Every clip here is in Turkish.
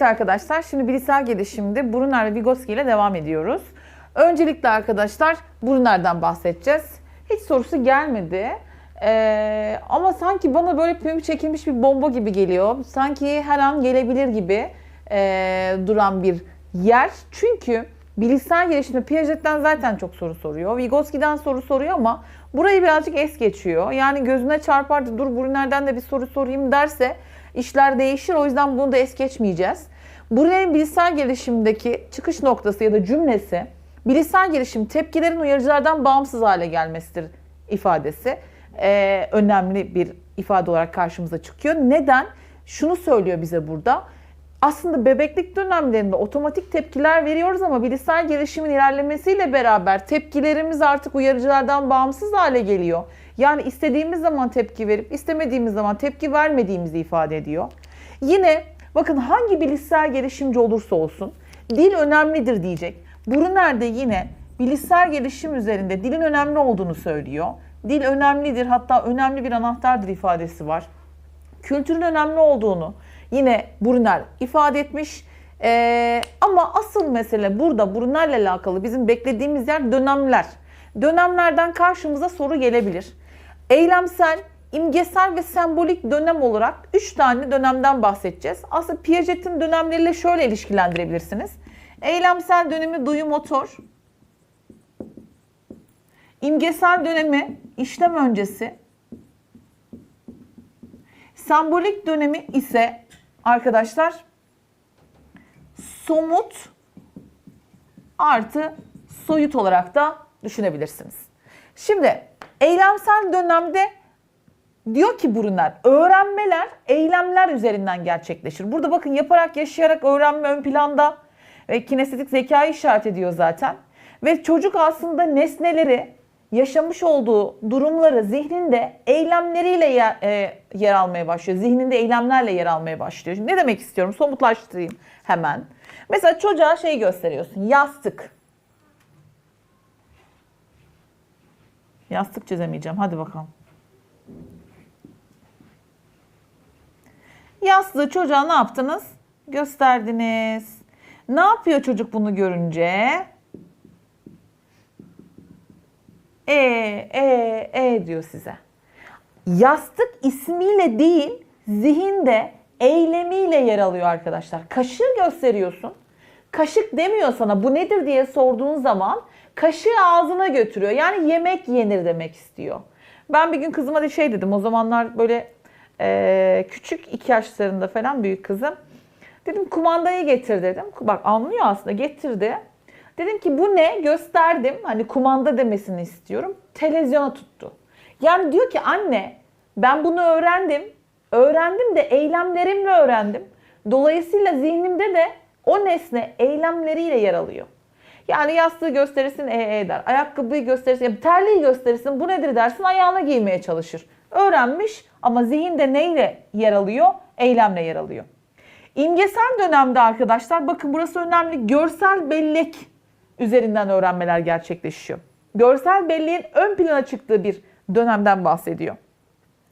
Evet arkadaşlar şimdi bilişsel gelişimde Brunner ve Vygotsky ile devam ediyoruz. Öncelikle arkadaşlar Brunner'den bahsedeceğiz. Hiç sorusu gelmedi. Ee, ama sanki bana böyle pümü çekilmiş bir bomba gibi geliyor. Sanki her an gelebilir gibi ee, duran bir yer. Çünkü bilişsel gelişimde Piaget'ten zaten çok soru soruyor. Vygotsky'den soru soruyor ama burayı birazcık es geçiyor. Yani gözüne çarpardı dur Brunner'den de bir soru sorayım derse işler değişir. O yüzden bunu da es geçmeyeceğiz. Brunner'in bilişsel gelişimdeki çıkış noktası ya da cümlesi bilişsel gelişim tepkilerin uyarıcılardan bağımsız hale gelmesidir ifadesi. Ee, önemli bir ifade olarak karşımıza çıkıyor. Neden? Şunu söylüyor bize burada. Aslında bebeklik dönemlerinde otomatik tepkiler veriyoruz ama bilişsel gelişimin ilerlemesiyle beraber tepkilerimiz artık uyarıcılardan bağımsız hale geliyor. Yani istediğimiz zaman tepki verip istemediğimiz zaman tepki vermediğimizi ifade ediyor. Yine bakın hangi bilişsel gelişimci olursa olsun dil önemlidir diyecek. Brunner de yine bilişsel gelişim üzerinde dilin önemli olduğunu söylüyor. Dil önemlidir hatta önemli bir anahtardır ifadesi var. Kültürün önemli olduğunu yine Brunner ifade etmiş. Ee, ama asıl mesele burada Brunner'le alakalı bizim beklediğimiz yer dönemler. Dönemlerden karşımıza soru gelebilir. Eylemsel, imgesel ve sembolik dönem olarak 3 tane dönemden bahsedeceğiz. Aslında Piaget'in dönemleriyle şöyle ilişkilendirebilirsiniz. Eylemsel dönemi duyu motor. İmgesel dönemi işlem öncesi. Sembolik dönemi ise arkadaşlar somut artı soyut olarak da düşünebilirsiniz. Şimdi eylemsel dönemde diyor ki Brunner öğrenmeler eylemler üzerinden gerçekleşir. Burada bakın yaparak yaşayarak öğrenme ön planda ve kinestetik zekayı işaret ediyor zaten. Ve çocuk aslında nesneleri yaşamış olduğu durumları zihninde eylemleriyle yer, e, yer almaya başlıyor. Zihninde eylemlerle yer almaya başlıyor. Şimdi ne demek istiyorum? Somutlaştırayım hemen. Mesela çocuğa şey gösteriyorsun. Yastık. Yastık çizemeyeceğim. Hadi bakalım. Yastığı çocuğa ne yaptınız? Gösterdiniz. Ne yapıyor çocuk bunu görünce? E, e, e diyor size. Yastık ismiyle değil, zihinde eylemiyle yer alıyor arkadaşlar. Kaşığı gösteriyorsun. Kaşık demiyor sana bu nedir diye sorduğun zaman kaşığı ağzına götürüyor. Yani yemek yenir demek istiyor. Ben bir gün kızıma da şey dedim. O zamanlar böyle e, küçük iki yaşlarında falan büyük kızım. Dedim kumandayı getir dedim. Bak anlıyor aslında getirdi. Dedim ki bu ne? Gösterdim. Hani kumanda demesini istiyorum. Televizyona tuttu. Yani diyor ki anne ben bunu öğrendim. Öğrendim de eylemlerimle öğrendim. Dolayısıyla zihnimde de o nesne eylemleriyle yer alıyor. Yani yastığı gösterirsin e e der. Ayakkabıyı gösterirsin, terliği gösterirsin bu nedir dersin ayağına giymeye çalışır. Öğrenmiş ama zihinde neyle yer alıyor? Eylemle yer alıyor. İmgesel dönemde arkadaşlar bakın burası önemli. Görsel bellek üzerinden öğrenmeler gerçekleşiyor. Görsel belleğin ön plana çıktığı bir dönemden bahsediyor.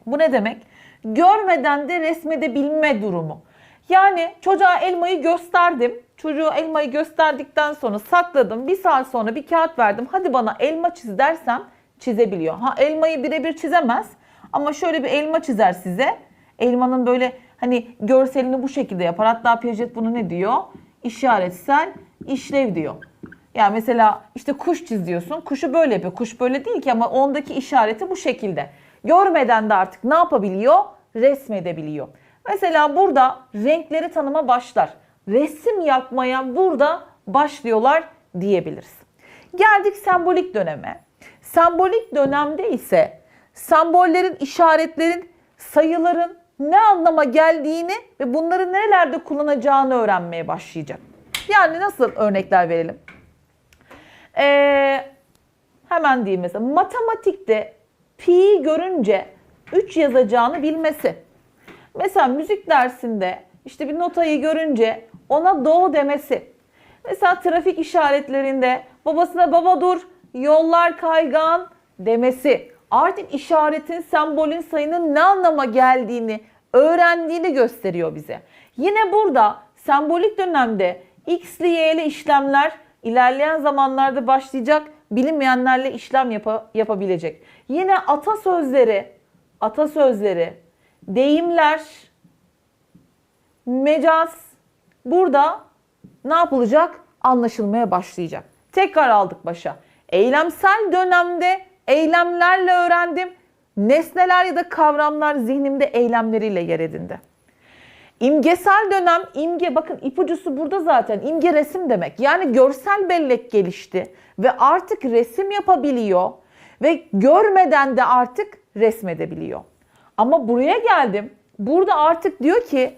Bu ne demek? Görmeden de resmedebilme durumu. Yani çocuğa elmayı gösterdim. Çocuğa elmayı gösterdikten sonra sakladım. Bir saat sonra bir kağıt verdim. Hadi bana elma çiz dersem çizebiliyor. Ha elmayı birebir çizemez ama şöyle bir elma çizer size. Elmanın böyle hani görselini bu şekilde yapar. Hatta Piaget bunu ne diyor? İşaretsel işlev diyor. Yani mesela işte kuş çiz diyorsun. Kuşu böyle yapıyor. Kuş böyle değil ki ama ondaki işareti bu şekilde. Görmeden de artık ne yapabiliyor? Resmedebiliyor. Mesela burada renkleri tanıma başlar. Resim yapmaya burada başlıyorlar diyebiliriz. Geldik sembolik döneme. Sembolik dönemde ise sembollerin, işaretlerin, sayıların ne anlama geldiğini ve bunları nerelerde kullanacağını öğrenmeye başlayacak. Yani nasıl örnekler verelim? Ee, hemen diyeyim mesela matematikte pi görünce 3 yazacağını bilmesi. Mesela müzik dersinde işte bir notayı görünce ona do demesi. Mesela trafik işaretlerinde babasına baba dur yollar kaygan demesi. Artık işaretin, sembolün, sayının ne anlama geldiğini öğrendiğini gösteriyor bize. Yine burada sembolik dönemde X'li Y'li işlemler ilerleyen zamanlarda başlayacak bilinmeyenlerle işlem yapa- yapabilecek. Yine atasözleri, atasözleri, deyimler, mecaz burada ne yapılacak? Anlaşılmaya başlayacak. Tekrar aldık başa. Eylemsel dönemde eylemlerle öğrendim. Nesneler ya da kavramlar zihnimde eylemleriyle yer edindi. İmgesel dönem, imge bakın ipucusu burada zaten. İmge resim demek. Yani görsel bellek gelişti ve artık resim yapabiliyor ve görmeden de artık resmedebiliyor. Ama buraya geldim. Burada artık diyor ki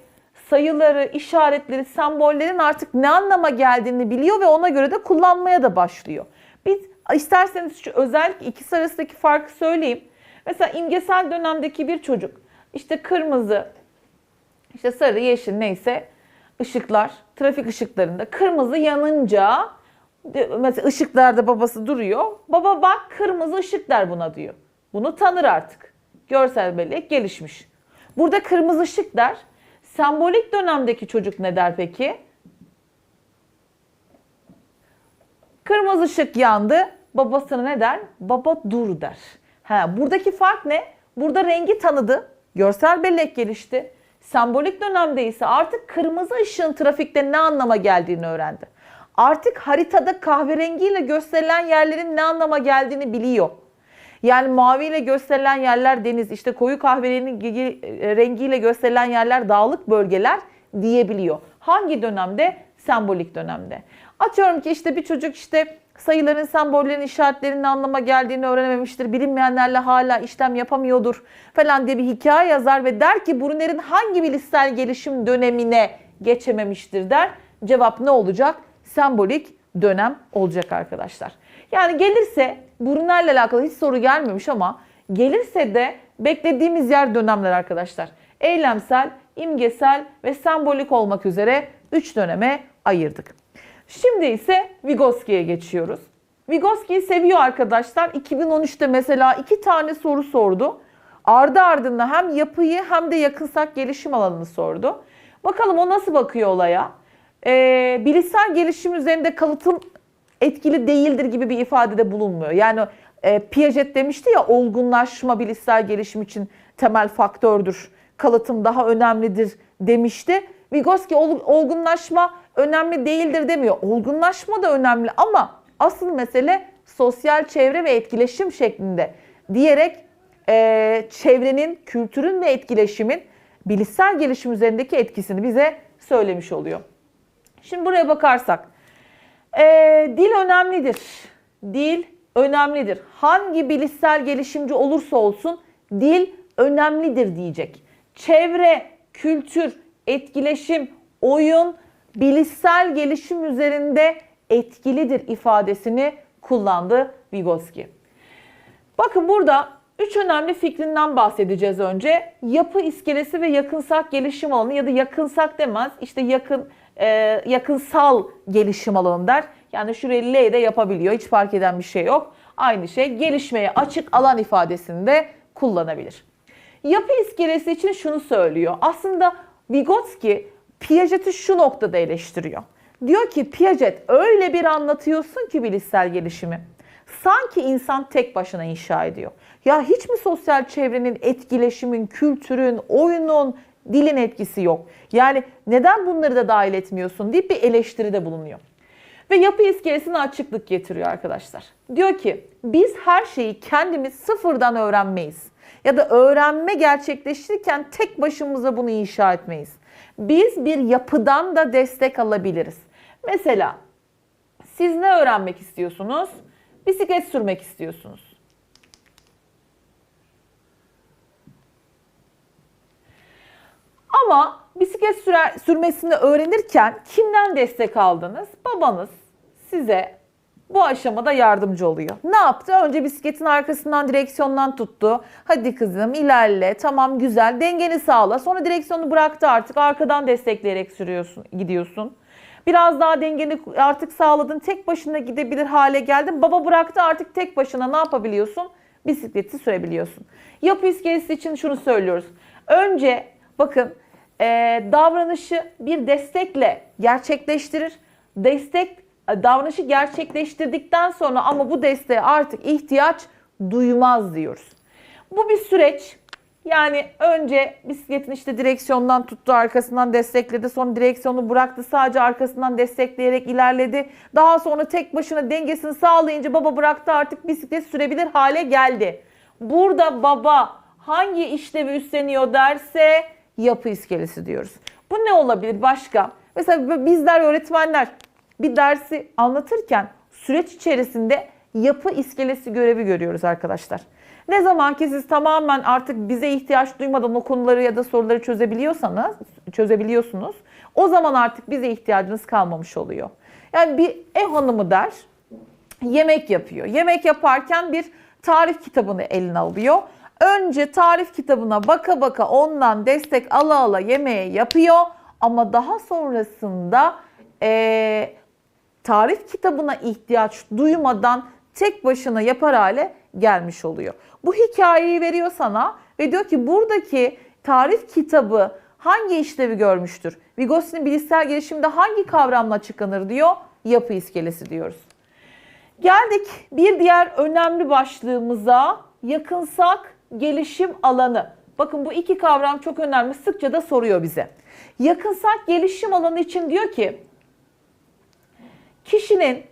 sayıları, işaretleri, sembollerin artık ne anlama geldiğini biliyor ve ona göre de kullanmaya da başlıyor. İsterseniz şu özellikle ikisi arasındaki farkı söyleyeyim. Mesela imgesel dönemdeki bir çocuk işte kırmızı, işte sarı, yeşil neyse ışıklar, trafik ışıklarında kırmızı yanınca mesela ışıklarda babası duruyor. Baba bak kırmızı ışık der buna diyor. Bunu tanır artık. Görsel bellek gelişmiş. Burada kırmızı ışık der. Sembolik dönemdeki çocuk ne der peki? Kırmızı ışık yandı. Babasına ne der? Baba dur der. Ha, buradaki fark ne? Burada rengi tanıdı. Görsel bellek gelişti. Sembolik dönemde ise artık kırmızı ışığın trafikte ne anlama geldiğini öğrendi. Artık haritada kahverengiyle gösterilen yerlerin ne anlama geldiğini biliyor. Yani maviyle gösterilen yerler deniz, işte koyu kahverengi rengiyle gösterilen yerler dağlık bölgeler diyebiliyor. Hangi dönemde? Sembolik dönemde. Atıyorum ki işte bir çocuk işte sayıların, sembollerin, işaretlerin ne anlama geldiğini öğrenememiştir. Bilinmeyenlerle hala işlem yapamıyordur falan diye bir hikaye yazar ve der ki Brunner'in hangi bilişsel gelişim dönemine geçememiştir der. Cevap ne olacak? Sembolik dönem olacak arkadaşlar. Yani gelirse Brunner'le alakalı hiç soru gelmemiş ama gelirse de beklediğimiz yer dönemler arkadaşlar. Eylemsel, imgesel ve sembolik olmak üzere 3 döneme ayırdık. Şimdi ise Vygotsky'ye geçiyoruz. Vygotsky'yi seviyor arkadaşlar. 2013'te mesela iki tane soru sordu. Ardı ardına hem yapıyı hem de yakınsak gelişim alanını sordu. Bakalım o nasıl bakıyor olaya? Ee, bilişsel gelişim üzerinde kalıtım etkili değildir gibi bir ifadede bulunmuyor. Yani e, Piaget demişti ya olgunlaşma bilişsel gelişim için temel faktördür. Kalıtım daha önemlidir demişti. Vygotsky ol, olgunlaşma önemli değildir demiyor. Olgunlaşma da önemli ama asıl mesele sosyal çevre ve etkileşim şeklinde diyerek e, çevrenin, kültürün ve etkileşimin bilişsel gelişim üzerindeki etkisini bize söylemiş oluyor. Şimdi buraya bakarsak ee, dil önemlidir. Dil önemlidir. Hangi bilişsel gelişimci olursa olsun dil önemlidir diyecek. Çevre, kültür, etkileşim, oyun bilişsel gelişim üzerinde etkilidir ifadesini kullandı Vygotsky. Bakın burada üç önemli fikrinden bahsedeceğiz önce. Yapı iskelesi ve yakınsak gelişim alanı ya da yakınsak demez. İşte yakın e, yakınsal gelişim alanı der. Yani şuraya L de yapabiliyor. Hiç fark eden bir şey yok. Aynı şey gelişmeye açık alan ifadesini de kullanabilir. Yapı iskelesi için şunu söylüyor. Aslında Vygotsky Piaget'i şu noktada eleştiriyor. Diyor ki Piaget öyle bir anlatıyorsun ki bilişsel gelişimi. Sanki insan tek başına inşa ediyor. Ya hiç mi sosyal çevrenin, etkileşimin, kültürün, oyunun, dilin etkisi yok? Yani neden bunları da dahil etmiyorsun deyip bir eleştiride bulunuyor. Ve yapı iskelesine açıklık getiriyor arkadaşlar. Diyor ki biz her şeyi kendimiz sıfırdan öğrenmeyiz. Ya da öğrenme gerçekleştirirken tek başımıza bunu inşa etmeyiz. Biz bir yapıdan da destek alabiliriz. Mesela siz ne öğrenmek istiyorsunuz? Bisiklet sürmek istiyorsunuz. Ama bisiklet sürer, sürmesini öğrenirken kimden destek aldınız? Babanız size bu aşamada yardımcı oluyor. Ne yaptı? Önce bisikletin arkasından direksiyondan tuttu. Hadi kızım ilerle. Tamam güzel. Dengeni sağla. Sonra direksiyonu bıraktı artık. Arkadan destekleyerek sürüyorsun, gidiyorsun. Biraz daha dengeni artık sağladın. Tek başına gidebilir hale geldin. Baba bıraktı artık tek başına ne yapabiliyorsun? Bisikleti sürebiliyorsun. Yapı iskelesi için şunu söylüyoruz. Önce bakın e, davranışı bir destekle gerçekleştirir. Destek davranışı gerçekleştirdikten sonra ama bu desteğe artık ihtiyaç duymaz diyoruz. Bu bir süreç. Yani önce bisikletin işte direksiyondan tuttu, arkasından destekledi, sonra direksiyonu bıraktı, sadece arkasından destekleyerek ilerledi. Daha sonra tek başına dengesini sağlayınca baba bıraktı artık bisiklet sürebilir hale geldi. Burada baba hangi işlevi üstleniyor derse yapı iskelesi diyoruz. Bu ne olabilir başka? Mesela bizler öğretmenler bir dersi anlatırken süreç içerisinde yapı iskelesi görevi görüyoruz arkadaşlar. Ne zaman ki siz tamamen artık bize ihtiyaç duymadan o konuları ya da soruları çözebiliyorsanız, çözebiliyorsunuz. O zaman artık bize ihtiyacınız kalmamış oluyor. Yani bir ev hanımı der, yemek yapıyor. Yemek yaparken bir tarif kitabını eline alıyor. Önce tarif kitabına baka baka ondan destek ala ala yemeği yapıyor. Ama daha sonrasında eee, tarif kitabına ihtiyaç duymadan tek başına yapar hale gelmiş oluyor. Bu hikayeyi veriyor sana ve diyor ki buradaki tarif kitabı hangi işlevi görmüştür? Vygotsky'nin bilişsel gelişimde hangi kavramla açıklanır diyor? Yapı iskelesi diyoruz. Geldik bir diğer önemli başlığımıza yakınsak gelişim alanı. Bakın bu iki kavram çok önemli. Sıkça da soruyor bize. Yakınsak gelişim alanı için diyor ki kişinin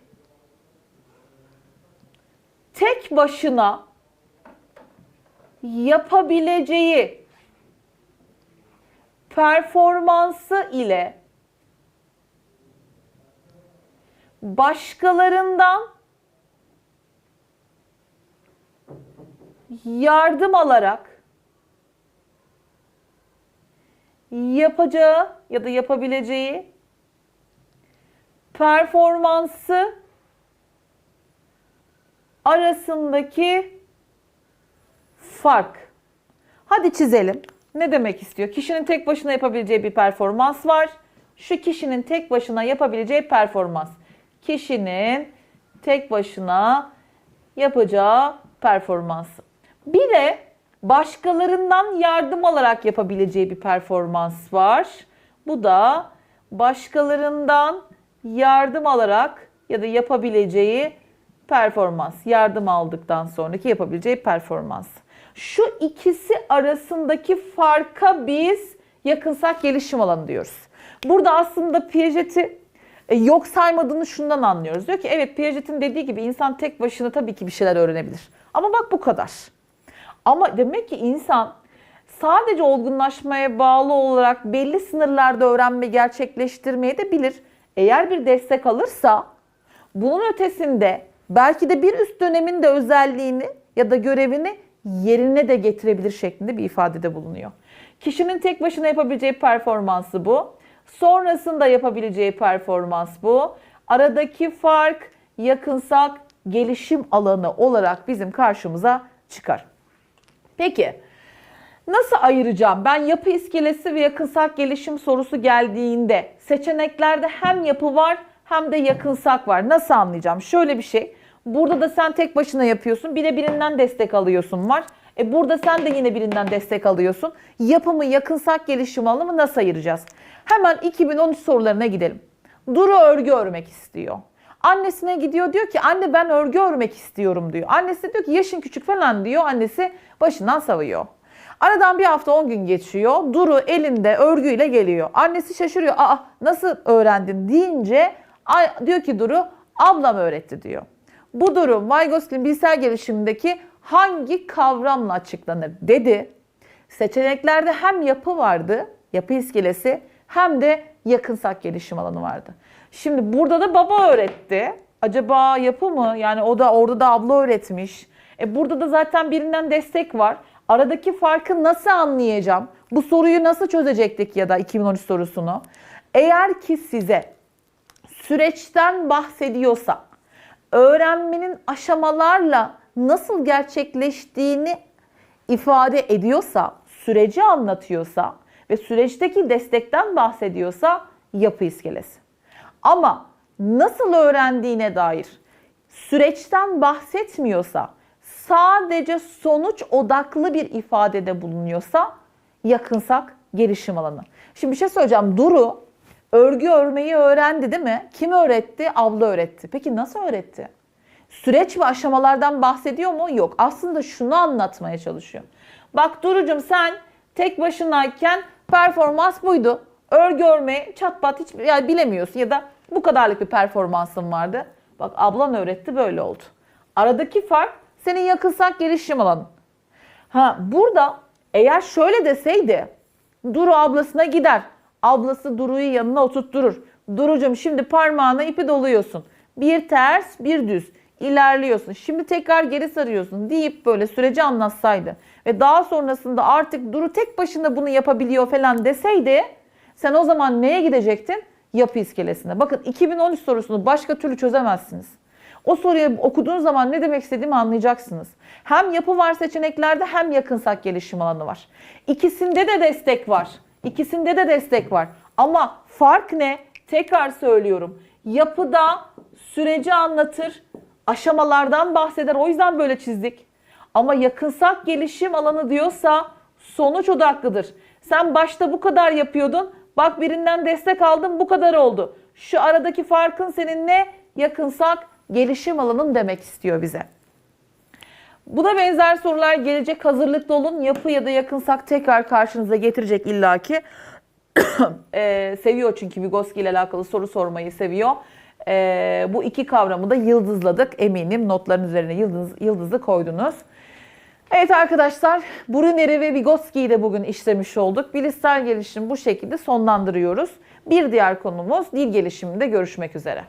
tek başına yapabileceği performansı ile başkalarından yardım alarak yapacağı ya da yapabileceği performansı arasındaki fark. Hadi çizelim. Ne demek istiyor? Kişinin tek başına yapabileceği bir performans var. Şu kişinin tek başına yapabileceği performans. Kişinin tek başına yapacağı performans. Bir de başkalarından yardım alarak yapabileceği bir performans var. Bu da başkalarından yardım alarak ya da yapabileceği performans. Yardım aldıktan sonraki yapabileceği performans. Şu ikisi arasındaki farka biz yakınsak gelişim alanı diyoruz. Burada aslında Piaget'i e, yok saymadığını şundan anlıyoruz. Diyor ki evet Piaget'in dediği gibi insan tek başına tabii ki bir şeyler öğrenebilir. Ama bak bu kadar. Ama demek ki insan sadece olgunlaşmaya bağlı olarak belli sınırlarda öğrenme gerçekleştirmeyi de bilir. Eğer bir destek alırsa bunun ötesinde belki de bir üst dönemin de özelliğini ya da görevini yerine de getirebilir şeklinde bir ifadede bulunuyor. Kişinin tek başına yapabileceği performansı bu. Sonrasında yapabileceği performans bu. Aradaki fark yakınsak gelişim alanı olarak bizim karşımıza çıkar. Peki nasıl ayıracağım? Ben yapı iskelesi ve yakınsak gelişim sorusu geldiğinde seçeneklerde hem yapı var hem de yakınsak var. Nasıl anlayacağım? Şöyle bir şey. Burada da sen tek başına yapıyorsun. Bir de birinden destek alıyorsun var. E burada sen de yine birinden destek alıyorsun. Yapımı yakınsak gelişim alanı mı nasıl ayıracağız? Hemen 2013 sorularına gidelim. Duru örgü örmek istiyor. Annesine gidiyor diyor ki anne ben örgü örmek istiyorum diyor. Annesi diyor ki yaşın küçük falan diyor. Annesi başından savuyor. Aradan bir hafta 10 gün geçiyor. Duru elinde örgüyle geliyor. Annesi şaşırıyor. Aa nasıl öğrendin deyince diyor ki Duru ablam öğretti diyor. Bu durum Vygotsky'nin bilgisayar gelişimindeki hangi kavramla açıklanır dedi. Seçeneklerde hem yapı vardı, yapı iskelesi hem de yakınsak gelişim alanı vardı. Şimdi burada da baba öğretti. Acaba yapı mı? Yani o da orada da abla öğretmiş. E burada da zaten birinden destek var. Aradaki farkı nasıl anlayacağım? Bu soruyu nasıl çözecektik ya da 2013 sorusunu? Eğer ki size süreçten bahsediyorsa, öğrenmenin aşamalarla nasıl gerçekleştiğini ifade ediyorsa, süreci anlatıyorsa ve süreçteki destekten bahsediyorsa yapı iskelesi. Ama nasıl öğrendiğine dair süreçten bahsetmiyorsa, sadece sonuç odaklı bir ifadede bulunuyorsa yakınsak gelişim alanı. Şimdi bir şey söyleyeceğim. Duru örgü örmeyi öğrendi değil mi? Kim öğretti? Abla öğretti. Peki nasıl öğretti? Süreç ve aşamalardan bahsediyor mu? Yok. Aslında şunu anlatmaya çalışıyor. Bak Duru'cum sen tek başınayken performans buydu. Örgü örmeyi çat pat hiç yani bilemiyorsun ya da bu kadarlık bir performansın vardı. Bak ablan öğretti böyle oldu. Aradaki fark senin yakınsak gelişim alanın. Ha burada eğer şöyle deseydi Duru ablasına gider. Ablası Duru'yu yanına oturtturur. Duru'cum şimdi parmağına ipi doluyorsun. Bir ters bir düz ilerliyorsun. Şimdi tekrar geri sarıyorsun deyip böyle süreci anlatsaydı ve daha sonrasında artık Duru tek başına bunu yapabiliyor falan deseydi sen o zaman neye gidecektin? Yapı iskelesine. Bakın 2013 sorusunu başka türlü çözemezsiniz. O soruyu okuduğunuz zaman ne demek istediğimi anlayacaksınız. Hem yapı var seçeneklerde hem yakınsak gelişim alanı var. İkisinde de destek var. İkisinde de destek var. Ama fark ne? Tekrar söylüyorum. Yapıda süreci anlatır, aşamalardan bahseder. O yüzden böyle çizdik. Ama yakınsak gelişim alanı diyorsa sonuç odaklıdır. Sen başta bu kadar yapıyordun. Bak birinden destek aldın bu kadar oldu. Şu aradaki farkın senin ne? Yakınsak gelişim alanın demek istiyor bize. Buna benzer sorular gelecek. Hazırlıklı olun. Yapı ya da yakınsak tekrar karşınıza getirecek illaki. Ee, seviyor çünkü Vygotsky ile alakalı soru sormayı seviyor. Ee, bu iki kavramı da yıldızladık eminim. Notların üzerine yıldız, yıldızı koydunuz. Evet arkadaşlar, Brunner'i ve Vygotsky'yi de bugün işlemiş olduk. Bilişsel gelişim bu şekilde sonlandırıyoruz. Bir diğer konumuz dil gelişiminde görüşmek üzere.